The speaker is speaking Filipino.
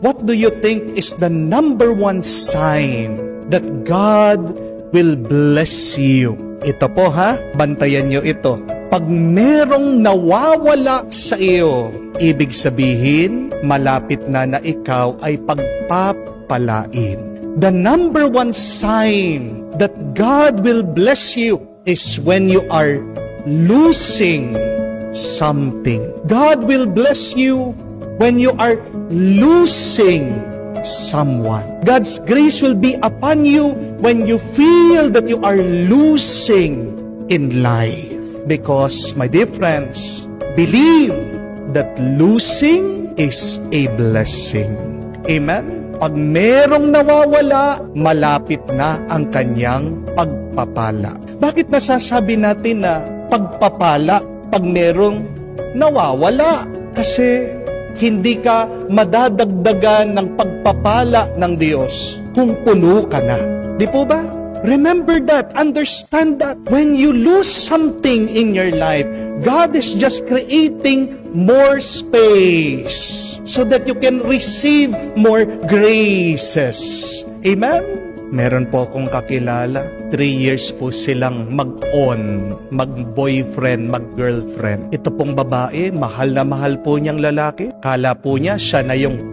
What do you think is the number one sign that God will bless you? Ito po ha, bantayan nyo ito. Pag merong nawawala sa iyo, ibig sabihin, malapit na na ikaw ay pagpapalain. The number one sign that God will bless you is when you are losing something. God will bless you when you are losing someone. God's grace will be upon you when you feel that you are losing in life. Because, my dear friends, believe that losing is a blessing. Amen? Pag merong nawawala, malapit na ang kanyang pagpapala. Bakit nasasabi natin na pagpapala pag merong nawawala? Kasi hindi ka madadagdagan ng pagpapala ng Diyos kung puno ka na. Di po ba? Remember that, understand that. When you lose something in your life, God is just creating more space so that you can receive more graces. Amen? Meron po akong kakilala. Three years po silang mag-on, mag-boyfriend, mag-girlfriend. Ito pong babae, mahal na mahal po niyang lalaki. Kala po niya siya na yung